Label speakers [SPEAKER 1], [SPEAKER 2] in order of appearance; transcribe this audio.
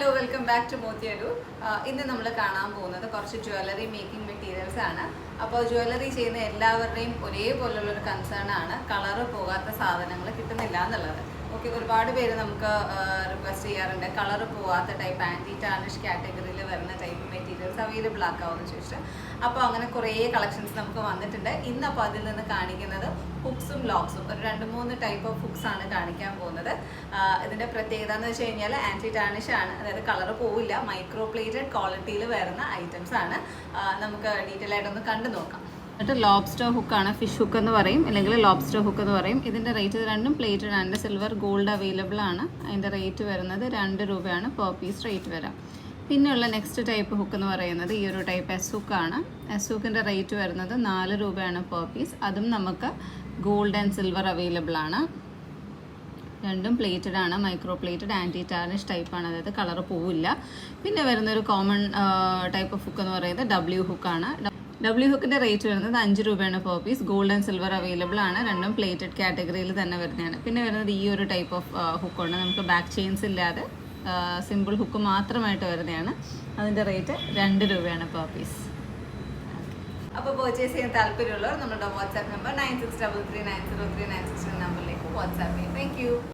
[SPEAKER 1] Hello welcome back to മോത്തിയലു ഇന്ന് നമ്മൾ കാണാൻ പോകുന്നത് കുറച്ച് ജ്വല്ലറി മേക്കിംഗ് മെറ്റീരിയൽസ് ആണ്. അപ്പോൾ ജ്വല്ലറി ചെയ്യുന്ന എല്ലാവരുടെയും ഒരേപോലുള്ള ഒരു കൺസേൺ ആണ്. കളറ് പോകാത്ത സാധനങ്ങൾ കിട്ടുന്നില്ല എന്നുള്ളത്. ഓക്കെ ഒരുപാട് പേര് നമുക്ക് റിക്വസ്റ്റ് ചെയ്യാറുണ്ട്. കളർ പോവാത്ത ടൈപ്പ് ആന്റി ടാർണിഷ് കാറ്റഗറിയിൽ വരുന്ന ടൈപ്പ് മെറ്റീരിയൽസ് അവൈലബിൾ ആക്കാമെന്ന് ചോദിച്ചു അപ്പോൾ അങ്ങനെ കുറേ കളക്ഷൻസ് നമുക്ക് വന്നിട്ടുണ്ട്. ഇന്ന് അപ്പോൾ അതിൽ നിന്ന് കാണിക്കുന്നത് ഹുക്സും ലോക്സും ഒരു രണ്ട് മൂന്ന് ടൈപ്പ് ഓഫ് ഹുക്സ് ആണ് കാണിക്കാൻ പോകുന്നത്. ഇതിന്റെ പ്രത്യേകത എന്ന് വെച്ച് കഴിഞ്ഞാൽ ആന്റി ടാർണിഷ് ആണ്. അതായത് കളർ പോവില്ല. മൈക്രോ പ്ലേറ്റഡ് ക്വാളിറ്റിയിൽ വരുന്ന ഐറ്റംസ് ആണ്. നമുക്ക് ഡീറ്റെയിൽ ആയിട്ടൊന്ന് കണ്ടു നോക്കാം. എന്നിട്ട് ലോബ്സ്റ്റർ ഹുക്കാണ് ഫിഷ് ഹുക്ക് എന്ന് പറയും. അല്ലെങ്കിൽ ലോബ്സ്റ്റർ ഹുക്ക് എന്ന് പറയും. ഇതിന്റെ റേറ്റ് രണ്ടും പ്ലേറ്റഡ് ആണ് സിൽവർ ഗോൾഡ് അവൈലബിൾ ആണ്. അതിന്റെ റേറ്റ് വരുന്നത് രണ്ട് രൂപയാണ്. പെർ പീസ് റേറ്റ് വരാം. പിന്നെയുള്ള നെക്സ്റ്റ് ടൈപ്പ് ഹുക്ക് എന്ന് പറയുന്നത് ഈ ഒരു ടൈപ്പ് എസ് ഹുക്കാണ് എസ് ഹുക്കിന്റെ റേറ്റ് വരുന്നത് നാല് രൂപയാണ് പെർ പീസ് അതും നമുക്ക് ഗോൾഡ് ആൻഡ് സിൽവർ അവൈലബിൾ ആണ്. രണ്ടും പ്ലേറ്റഡ് ആണ്. മൈക്രോ പ്ലേറ്റഡ് ആന്റി ടാർണിഷ് ടൈപ്പാണ് അതായത് കളർ പോവില്ല. പിന്നെ വരുന്ന ഒരു കോമൺ ടൈപ്പ് ഓഫ് ഹുക്ക് എന്ന് പറയുന്നത് ഡബ്ല്യു ഹുക്കാണ് ഡബ്ല്യു ഹുക്കിന്റെ റേറ്റ് വരുന്നത് അഞ്ച് രൂപയാണ് four piece gold and silver available ആണ്. രണ്ടും പ്ലേറ്റഡ് കാറ്റഗറിയിൽ തന്നെ വരുന്നതാണ്. പിന്നെ വരുന്നത് ഈ ഒരു ടൈപ്പ് ഓഫ് ഹുക്കുണ്ട് നമുക്ക് ബാക്ക് ചെയിൻസ് ഇല്ലാതെ സിമ്പിൾ ഹുക്ക് മാത്രമായിട്ട് വരുന്നതാണ്. അതിന്റെ റേറ്റ് രണ്ട് രൂപയാണ് പെർ പീസ് അപ്പോൾ പർച്ചേസ് ചെയ്യാൻ താല്പര്യമുള്ളവർ നമ്മുടെ WhatsApp number nine six double three nine zero three nine six നമ്പറിലേക്ക് വാട്സാപ്പ് ചെയ്യും. താങ്ക്